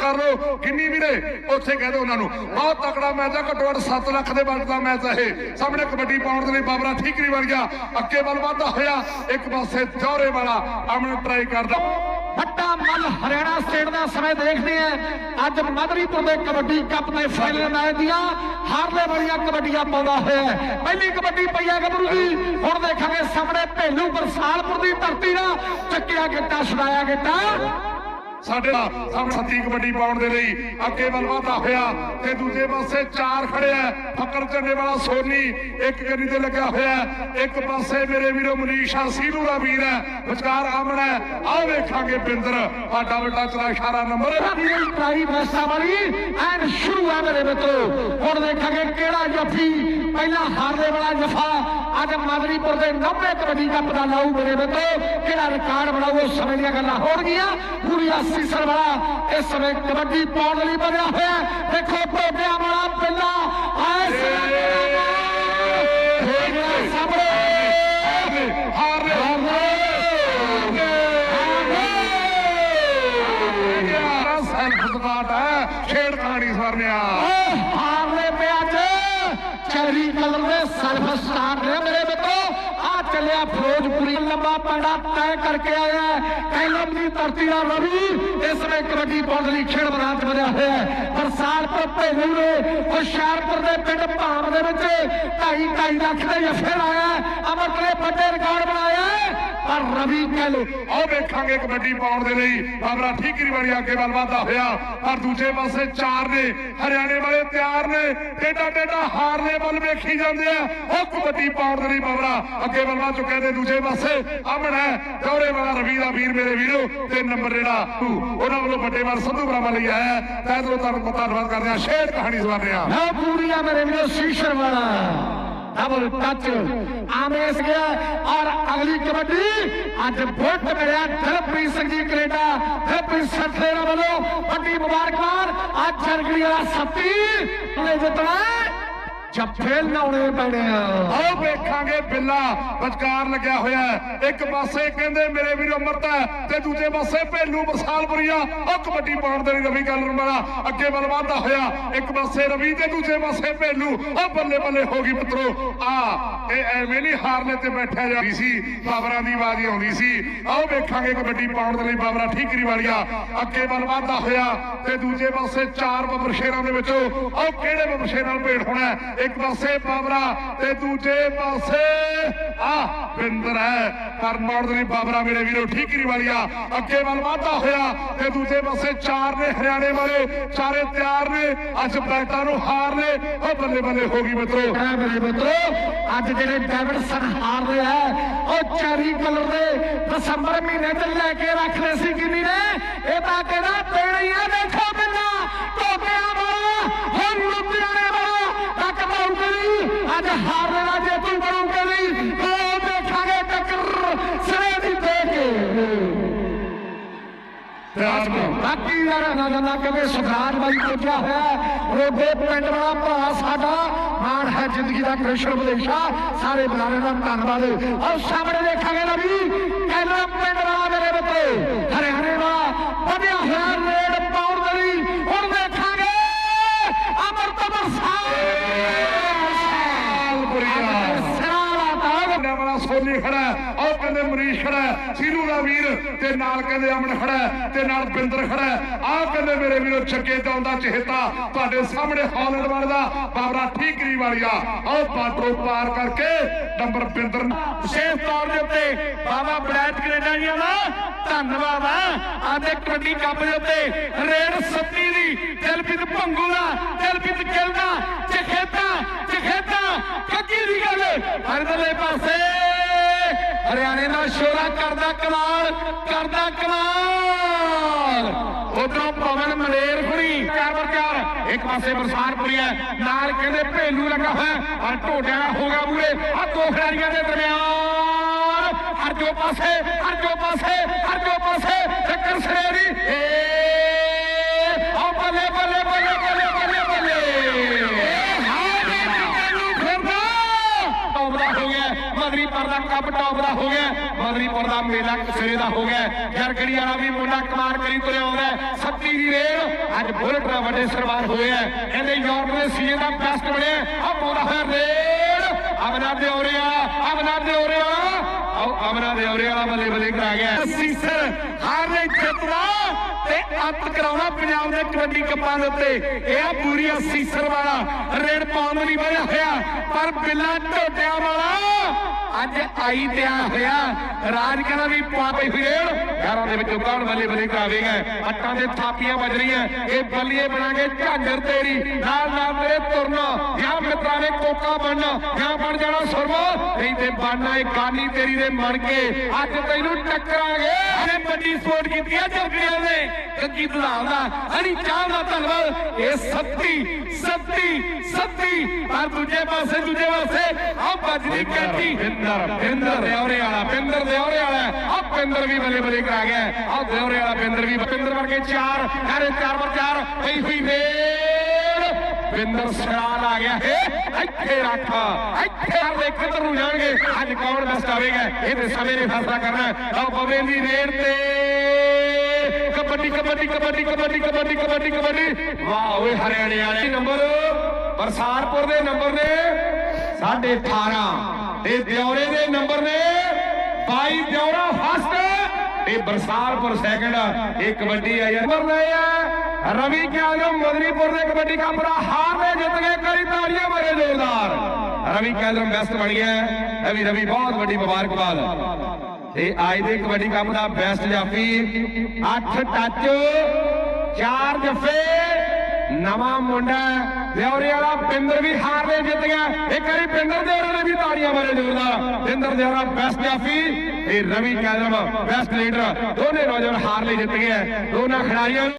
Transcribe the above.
ਕਰ ਲੋ ਕਿੰਨੀ ਵੀਰੇ? ਉੱਥੇ ਕਹਿ ਦਿਓ ਉਹਨਾਂ ਨੂੰ, ਬਹੁਤ ਤਕੜਾ ਮੈਚ ਆ, ਘੱਟੋ ਘੱਟ 7 ਲੱਖ ਦੇ ਬਲਟ ਦਾ ਮੈਚ ਆ ਇਹ। ਸਾਹਮਣੇ ਕਬੱਡੀ ਪਾਉਣ ਦੇ ਲਈ ਬਾਬਰਾ ਠੀਕਰੀ ਬਣ ਗਿਆ ਅੱਗੇ ਵੱਲ ਵਾਧਾ ਹੋਇਆ, ਇੱਕ ਪਾਸੇ ਚੌਰੇ ਵਾਲਾ, ਅਮਨ ਟਰਾਈ ਕਰਦਾ। ਵੱਡਾ ਮੱਲ ਹਰਿਆਣਾ ਸਟੇਟ ਦਾ ਸਮੇਂ ਦੇਖਦੇ ਆ। ਅੱਜ ਮਦਰੀਪੁਰ ਦੇ ਕਬੱਡੀ ਕੱਪ ਦੇ ਫਾਈਨਲ ਮੈਚ ਦੀਆਂ ਹਾਰਲੇ ਵਾਲੀਆਂ ਕਬੱਡੀਆਂ ਪਾਉਂਦਾ ਹੋਇਆ ਪਹਿਲੀ ਕਬੱਡੀ ਪਈ ਹੈ ਗੱਭਰੂ ਦੀ ਹੁਣ ਦੇਖਾਂਗੇ ਸਾਹਮਣੇ ਭੇਲੂ ਬਰਸਾਲਪੁਰ ਦੀ ਧਰਤੀ ਦਾ। ਚੱਕਿਆ ਗਿੱਟਾ, ਛਡਾਇਆ ਗਿੱਟਾ। ਸਾਡੇ ਦਾ ਸਾਹਮਣੇ ਸੱਤੀ ਕਬੱਡੀ ਪਾਉਣ ਦੇ ਲਈ ਅੱਗੇ ਵੱਲ ਵਾਧਾ ਹੋਇਆ ਤੇ ਦੂਜੇ ਪਾਸੇ ਚਾਰ ਖੜਿਆ ਫਕਰ ਝੰਡੇ ਵਾਲਾ ਸੋਨੀ ਇੱਕ ਗੰਨੀ ਤੇ ਲੱਗਿਆ ਹੋਇਆ ਇੱਕ ਪਾਸੇ ਮੇਰੇ ਵੀਰੋ ਮਨੀਸ਼ਾ ਸੀਨੂ ਦਾ ਵੀਰ ਹੈ। ਵਿਚਕਾਰ ਆਮਣਾ ਹੈ। ਆਹ ਵੇਖਾਂਗੇ ਬਿੰਦਰ ਆ ਡਬਲ ਟੱਚ ਇਸ਼ਾਰਾ ਨੰਬਰ ਅਗਲੀ ਟਰਾਈ ਵੈਸਾ ਵਾਲੀ ਐਨ ਸ਼ੁਰੂ ਹੈ ਮੇਰੇ ਮਿੱਤਰੋ। ਹੁਣ ਦੇਖਾਂਗੇ ਕਿਹੜਾ ਜੱਫੀ ਪਹਿਲਾ ਹਾਰਦੇ ਵਾਲਾ ਜਫਾ ਅੱਜ ਮਾਦਰੀਪੁਰ ਦੇ 90 ਕਬੱਡੀ ਕੱਪ ਦਾ ਲਾਊ ਮੇਰੇ ਮਿੱਤਰੋ ਕਿਹੜਾ ਰਿਕਾਰਡ ਬਣਾਉ ਉਸ ਸਮੇਂ ਦੀਆਂ ਗੱਲਾਂ ਹੋਣਗੀਆਂ ਪੂਰੀ 80 ਸਰ ਵਾਲਾ ਇਸ ਸਮੇਂ ਕਬੱਡੀ ਪਾਉਣ ਲਈ ਬਣਿਆ ਹੋਇਆ। ਦੇਖੋ ਟੋਟਿਆਂ ਵਾਲਾ ਪਹਿਲਾ ਆਏ ਗਿਆ ਸਾਹਮਣੇ। ਹਾਰ ਰਿਹਾ ਸੈਲਫ ਸਟਾਰਟ ਹੈ ਛੇੜ ਕਹਾਣੀ ਸਰਨਿਆ ਅੱਜ ਚੈਰੀ ਕਲਰ ਦੇ ਸਰਫ ਨੇ ਮੇਰੇ ਮਿੱਤਰੋ, ਆ ਚੱਲਿਆ ਫਿਰੋਜ਼ਪੁਰੀ, ਲੰਬਾ ਪੰਡਾ ਤੈਅ ਕਰਕੇ ਆਇਆ ਕੈਲਮ ਦੀ ਧਰਤੀ ਦਾ ਰਵੀ, ਇਸ ਵਿੱਚ ਕਬੱਡੀ ਪਾਉਣ ਖੇਡ ਮੈਦਾਨ 'ਚ ਵਧਿਆ ਹੋਇਆ ਹੈ। ਬਰਸਾਤਪੁਰ ਭੇਲੂ ਨੇ ਹੁਸ਼ਿਆਰਪੁਰ ਦੇ ਪਿੰਡ ਭਾਮ ਦੇ ਵਿੱਚ 2.5 2.5 ਲੱਖ ਦੇ ਜੱਫੇ ਲਾਇਆ ਅਮਰ ਨੇ ਵੱਡੇ ਰਿਕਾਰਡ ਬਣਾਇਆ ਹੈ। ਰਵੀ ਕਹਿ ਆਓ ਵੇਖਾਂਗੇ ਕਬੱਡੀ ਪਾਉਣ ਦੇ ਲਈ। ਬਾਬਰਾ ਠੀਕਰੀ ਵਾਲੀ ਅੱਗੇ ਵੱਲ ਵਾਧਾ ਹੋਇਆ। ਪਰ ਦੂਜੇ ਪਾਸੇ ਚਾਰ ਨੇ, ਹਰਿਆਣੇ ਵਾਲੇ ਤਿਆਰ ਨੇ ਟੇਡਾ ਟੇਡਾ ਹਾਰਨੇ ਵੱਲ ਵੇਖੀ ਜਾਂਦੇ ਆ। ਉਹ ਕਬੱਡੀ ਪਾਉਣ ਦੇ ਲਈ ਬਾਬਰਾ ਅੱਗੇ ਵੱਲ ਵਾ ਚੁੱਕਿਆ ਤੇ ਦੂਜੇ ਪਾਸੇ ਅਮਨ ਹੈ, ਦੌਰੇ ਵਾਲਾ ਰਵੀ ਦਾ ਵੀਰ ਮੇਰੇ ਵੀਰੋ, ਤੇ ਨੰਬਰ ਜਿਹੜਾ ਉਹਨਾਂ ਵੱਲੋਂ ਵੱਡੇ ਵਾਰ ਸੰਧੂ ਬਰਾਬਰ ਲਈ ਆਇਆ ਤੈ ਤੁਹਾਨੂੰ ਧੰਨਵਾਦ ਕਰਦੇ ਆ ਸ਼ੇਰ ਕਹਾਣੀ ਸੁਣਾਉਂਦੇ ਆ ਨਾ ਪੂਰੀਆ ਮੇਰੇ ਵੀਰੋ, ਸ਼ੀਸ਼ਰ ਵਾਲਾ। ਡਬਲ ਟੱਚ ਆਮੇਸ ਗਿਆ ਔਰ ਅਗਲੀ ਕਬੱਡੀ। ਅੱਜ ਫੁੱਟ ਮਿਲਿਆ ਦਿਲਪ੍ਰੀਤ ਸਿੰਘ ਜੀ ਕੈਨੇਡਾ। ਦਿਲਪ੍ਰੀਤ ਸੱਠੇਰਾ ਵੱਲੋਂ ਵੱਡੀ ਮੁਬਾਰਕਬਾਦ ਅੱਜ ਜਰਗੜੀ ਵਾਲਾ ਸੱਤੀ। ਨੇ ਜਿੱਤਣਾ ਜੱਫੇ ਲਾਉਣੇ ਪੈਣੇ ਆ। ਆਓ ਵੇਖਾਂਗੇ ਬਿੱਲਾ ਵਿਚਕਾਰ ਲੱਗਿਆ ਹੋਇਆ ਇੱਕ ਪਾਸੇ ਕਹਿੰਦੇ ਮੇਰੇ ਵੀਰ ਅਮਰਤ ਤੇ ਦੂਜੇ ਪਾਸੇ ਭੇਲੂ ਬਰਸਾਲਪੁਰੀਆ ਉਹ ਕਬੱਡੀ ਪਾਉਣ ਦੇ ਰਵੀ ਗਾਲਰ ਵਾਲਾ ਅੱਗੇ ਵੱਲ ਵਾਧਾ ਹੋਇਆ। ਇੱਕ ਪਾਸੇ ਰਵੀ ਤੇ ਦੂਜੇ ਪਾਸੇ ਭੇਲੂ। ਉਹ ਬੱਲੇ ਬੱਲੇ ਹੋ ਗਈ ਪੁੱਤਰੋ। ਆ, ਇਹ ਐਵੇਂ ਨਹੀਂ ਹਾਰਨੇ ਤੇ ਬੈਠਿਆ ਜਾਂਦੀ ਸੀ। ਬਾਬਰਾਂ ਦੀ ਆਵਾਜ਼ ਆਉਂਦੀ ਸੀ। ਆਓ ਵੇਖਾਂਗੇ ਕਬੱਡੀ ਪਾਉਣ ਦੇ ਲਈ ਬਾਬਰਾ ਠੀਕਰੀ ਵਾਲੀਆ। ਅੱਗੇ ਵੱਲ ਵਾਧਾ ਹੋਇਆ ਤੇ ਦੂਜੇ ਪਾਸੇ ਚਾਰ ਬੱਬਰ ਸ਼ੇਰਾਂ ਦੇ ਵਿੱਚੋਂ। ਉਹ ਕਿਹੜੇ ਬੱਬਰ ਸ਼ੇਰ ਨਾਲ ਭੇਟ ਹੋਣਾ ਇੱਕ ਪਾਸੇ ਬਾਬਰਾ ਤੇ ਦੂਜੇ ਪਾਸੇ। ਆ, ਬਿੰਦਰ ਹੈ। ਪਰ ਮੋੜ ਬਾਬਰਾ ਮੇਰੇ ਵੀਰੋ ਠੀਕਰੀ ਵਾਲੀਆ ਅੱਗੇ ਵੱਲ ਵਾਧਾ ਹੋਇਆ ਤੇ ਦੂਜੇ ਪਾਸੇ ਚਾਰ ਨੇ, ਹਰਿਆਣੇ ਵਾਲੇ, ਚਾਰੇ ਤਿਆਰ ਨੇ। ਅੱਜ ਬੈਟਾਂ ਨੂੰ ਹਾਰ ਨੇ। ਉਹ ਬੱਲੇ ਬੱਲੇ ਹੋ ਗਈ ਮਿੱਤਰੋ। ਐ ਮਿੱਤਰੋ, ਅੱਜ ਜਿਹੜੇ ਡੈਵਿਡਸਨ ਹਾਰ ਰਹੇ ਆ, ਉਹ ਚਾਰੀ ਕਲਰ ਦੇ ਦਸੰਬਰ ਮਹੀਨੇ ਚ ਲੈ ਕੇ ਰੱਖਦੇ ਸੀ ਕਿੰਨੀ ਨੇ? ਇਹ ਤਾਂ ਕਹਿੰਦਾ ਪੈਣੀ ਆ, ਦੇਖੋ। ਨਹੀਂ ਅੱਜ ਹਾਰ ਲੈਣਾ ਜੇਤੂ ਬਣਾਉਂਦੇ ਨਹੀਂ ਉਹ ਦੇਖਾਂਗੇ ਟੱਕਰ ਸਿਰੇ ਦੀ ਦੇ ਕੇ। ਬਾਕੀ ਯਾਰ ਨਾ ਨਾ ਕਦੇ ਸੁਖਰਾਜ ਬਾਈ ਪੁੱਛਿਆ ਹੋਇਆ ਰੋਡੇ ਪਿੰਡ ਵਾਲਾ ਭਰਾ ਸਾਡਾ ਮਾਣ ਹੈ ਜ਼ਿੰਦਗੀ ਦਾ ਕ੍ਰਿਸ਼ਨ ਬਲੇਸ਼ਾ ਸਾਰੇ ਬੁਲਾਰੇ ਦਾ ਧੰਨਵਾਦ। ਔਰ ਸਾਹਮਣੇ ਦੇਖਾਂਗੇ ਨਵੀ ਕੈਲਾ ਪਿੰਡ ਵਾਲਾ ਮੇਰੇ ਬੱਤੇ। ਹਰਿਆਣੇ ਦਾ ਵਧਿਆ ਹੋਇਆ ਸਾਹਿਬ। ਵਾਲਾ ਸੋਨੀ ਖੜਾ ਉਹ ਕਹਿੰਦੇ ਮਰੀਸ਼ ਖੜਾ ਸੀਰੂ ਦਾ ਵੀਰ ਤੇ ਨਾਲ ਕਹਿੰਦੇ ਅਮਨ ਖੜਾ ਤੇ ਨਾਲ ਬਿੰਦਰ ਖੜਾ ਆਹ ਕਹਿੰਦੇ ਮੇਰੇ ਵੀਰੋ, ਚੱਕੇ ਦਾ ਆਉਂਦਾ ਚਿਹਤਾ ਤੁਹਾਡੇ ਸਾਹਮਣੇ ਹਾਲੈਂਡ ਵਾਲੇ ਬਾਬਰਾ ਠੀਕਰੀ ਵਾਲੀਆ। ਆਹ ਬਾਟੋ ਪਾਰ ਕਰਕੇ ਨੰਬਰ ਬਿੰਦਰ ਵਿਸ਼ੇਸ਼ ਤੌਰ ਦੇ ਉੱਤੇ ਬਾਬਾ ਬਲੈਤ ਕੈਨੇਡਾ ਦਾ ਧੰਨਵਾਦ ਆ ਆਦੇ ਕਬੱਡੀ ਕੱਪ ਦੇ ਉੱਤੇ ਰੇਡ ਸੱਤੀ ਦੀ ਦਿਲਪ੍ਰੀਤ ਭੰਗੂ ਦਾ ਦਿਲਪ੍ਰੀਤ ਗਿੱਲ ਦਾ ਚਖੇਤਾ ਚਖੇਤਾ ਕੱਗੀ ਦੀ ਗੱਲ ਹਰਦਲੇ ਪਾਸੇ ਹਰਿਆਣੇ ਦਾ ਸ਼ੋਰਾ ਕਰਦਾ ਕਮਾਲ ਕਰਦਾ ਕਮਾਲ। ਉਧਰੋਂ ਪਵਨ ਮਲੇਰ ਖੁਣੀ ਚਾਰ ਪਰ ਇੱਕ ਪਾਸੇ ਬਰਸਾਰਪੁਰੀ ਹੈ, ਨਾਲ ਕਹਿੰਦੇ ਭੇਲੂ ਲੱਗਾ ਹੋਇਆ ਆ ਢੋਡਿਆਂ ਹੋ ਗਿਆ ਮੂਰੇ। ਆ ਦੋ ਖਿਡਾਰੀਆਂ ਦੇ ਦਰਮਿਆਨ। ਹਰ ਜੋ ਪਾਸੇ, ਹਰ ਜੋ ਪਾਸੇ, ਹਰ ਜੋ ਪਾਸੇ, ਚੱਕਰ ਸਰੇਰੀ ਏ ਕੱਪ ਟੌਪ ਦਾ ਹੋ ਗਿਆ। ਮਦਰੀਪੁਰ ਦਾ ਮੇਲਾ ਸਿਰੇ ਦਾ ਹੋ ਗਿਆ। ਜਰਗੜੀ ਵਾਲਾ ਵੀ ਮੁੰਡਾ ਕਮਾਨ ਕਰੀ ਤੁਰਿਆ ਆਉਂਦਾ ਸੱਤੀ ਦੀ ਰੇਡ ਅੱਜ ਬੁਲਟ ਨਾਲ ਵੱਡੇ ਸਨਮਾਨ ਹੋਏ ਕਹਿੰਦੇ ਯੂਰਪ ਦੇ ਸੀਜ਼ਨ ਦਾ ਬੈਸਟ ਬਣਿਆ ਆ ਪੂਰਾ ਹੋਇਆ ਰੇਡ ਅਮਨਾ ਦੇ ਔਰੇ ਅਮਨਾ ਦੇ ਔਰੇ ਆਓ ਅਮਨਾ ਦੇ ਔਰੇ ਵਾਲਾ ਬੱਲੇ ਬੱਲੇ ਕਰਾ ਗਿਆ ਸੀਸਰ ਹਾਰ ਨਹੀਂ ਜਿੱਤਦਾ ਤੇ ਅੱਤ ਕਰਾਉਣਾ ਪੰਜਾਬ ਦੇ ਕਬੱਡੀ ਕੱਪਾਂ ਦੇ ਉੱਤੇ। ਇਹ ਆ ਪੂਰੀ ਸੀਸਰ ਵਾਲਾ। ਰੇਡ ਪਾਉਣ ਨਹੀਂ ਵਧਿਆ ਹੋਇਆ। ਪਰ ਬਿੱਲਾ ਢੋਟਿਆਂ ਵਾਲਾ ਅੱਜ ਆਈ ਤਿਆ ਹੋਇਆ। ਰਾਜ ਕਹਿੰਦਾ ਵੀ ਪਾਪੇ ਫਿਰੇੜ ਘਰਾਂ ਦੇ ਵਿੱਚੋਂ ਕੌਣ ਬੱਲੇ ਬੱਲੇ ਕਰਾਵੇਗਾ? ਪੱਟਾਂ ਦੇ ਥਾਪੀਆਂ ਵੱਜ ਰਹੀਆਂ। ਇਹ ਬੱਲੀਏ ਬਣਾਗੇ ਝਾਂਜਰ ਤੇਰੀ। ਨਾਲ ਨਾਲ ਤੇਰੇ ਤੁਰਨਾ। ਜਾਂ ਮਿੱਤਰਾਂ ਨੇ ਕੋਕਾ ਬਣਨਾ। ਜਾਂ ਬਣ ਜਾਣਾ ਸੁਰਮਾ। ਨਹੀਂ ਤੇ ਬਣਨਾ ਇਹ ਕਾਨੀ ਤੇਰੀ ਦੇ ਮਣ ਕੇ ਅੱਜ ਤੈਨੂੰ ਟੱਕਰਾਂਗੇ। ਇਹਨੇ ਵੱਡੀ ਸਪੋਰਟ ਕੀਤੀ ਹੈ ਜਰਗੜੀਆਂ ਨੇ। ਗੱਗੀ ਦਲਾਲ ਦਾ। ਹਣੀ ਚਾਹ ਦਾ ਧੰਨਵਾਦ। ਇਹ ਸੱਤੀ ਸੱਤੀ ਸੱਤੀ। ਪਰ ਦੂਜੇ ਪਾਸੇ ਦੂਜੇ ਪਾਸੇ। ਆ ਵੱਜਦੀ ਕੈਂਟੀ ਪਿੰਦਰ ਪਿੰਦਰ ਦੇਵਰੇ ਵਾਲਾ, ਪਿੰਦਰ ਦੇਵਰੇ ਵਾਲਾ। ਆ ਪਿੰਦਰ ਵੀ ਬੱਲੇ ਬੱਲੇ ਕਰਾ ਗਿਆ। ਆ ਦੇਵਰੇ ਵਾਲਾ ਪਿੰਦਰ ਵੀ ਪਿੰਦਰ ਵਰਗੇ ਚਾਰ ਸਾਰੇ ਚਾਰ ਪਰ ਚਾਰ ਪਈ ਹੋਈ ਫੇਰ ਪਿੰਦਰ ਸਿਆਲ ਆ ਗਿਆ। ਇੱਥੇ ਰੱਖ। ਇੱਥੇ ਦੇ, ਕਿੱਧਰ ਨੂੰ ਜਾਣਗੇ? ਅੱਜ ਕੌਣ ਬੈਸਟ ਆਵੇਗਾ ਇਹਦੇ ਸਮੇਂ ਨੇ ਫੈਸਲਾ ਕਰਨਾ ਆ ਪਵੇ ਦੀ ਰੇਡ ਤੇ। ਕਬੱਡੀ ਕਬੱਡੀ ਕਬੱਡੀ ਕਬੱਡੀ ਕਬੱਡੀ ਕਬੱਡੀ ਕਬੱਡੀ। ਵਾਹ ਓਏ, ਹਰਿਆਣੇ ਵਾਲੇ ਨੰਬਰ। ਬਰਸਾਰਪੁਰ ਦੇ ਨੰਬਰ ਨੇ। 18.5 ਤੇ ਦਿਉਰੇ ਦੇ ਨੰਬਰ ਨੇ। 22 ਦਿਉਰਾ ਫਸਟ ਇਹ ਬਰਸਾਰਪੁਰ ਸੈਕੰਡ ਇਹ ਕਬੱਡੀ ਆ ਯਾਰ। ਨੰਬਰ ਨੇ ਆ। ਰਵੀ ਕਿਆਲਮ ਮਦਨੀਪੁਰ ਦੇ ਕਬੱਡੀ ਕੱਪ ਦਾ ਹਾਰ ਦੇ ਜਿੱਤ ਗਏ ਕਰੀ ਤਾੜੀਆਂ ਮਾਰੇ ਜ਼ੋਰਦਾਰ। ਰਵੀ ਕਿਆਲਮ ਬੈਸਟ ਬਣ ਗਿਆ। ਇਹ ਵੀ ਰਵੀ ਬਹੁਤ ਵੱਡੀ ਮੁਬਾਰਕਬਾਦ। ਤੇ ਅੱਜ ਦੇ ਕਬੱਡੀ ਕੱਪ ਦਾ ਬੈਸਟ ਜਾਫੀ। 8 ਟੱਚ 4 ਜਫੇ। ਨਵਾਂ ਮੁੰਡਾ ਦਿਉਰੇ ਵਾਲਾ ਪਿੰਦਰ ਵੀ ਹਾਰ ਦੇ ਜਿੱਤ ਗਿਆ। ਇੱਕ ਵਾਰੀ ਪਿੰਦਰ ਦਿਉਰੇ ਨੇ ਵੀ ਤਾੜੀਆਂ ਮਾਰੇ ਜ਼ੋਰਦਾਰ ਪਿੰਦਰ ਦਿਉਰਾ ਬੈਸਟ ਜਾਫੀ ਤੇ ਰਵੀ ਕੈਲਮ ਬੈਸਟ ਲੀਡਰ ਦੋਨੇ ਨੌਜਵਾਨ ਹਾਰ ਲਈ ਜਿੱਤ ਗਏ ਦੋਨਾਂ ਖਿਡਾਰੀਆਂ ਨੂੰ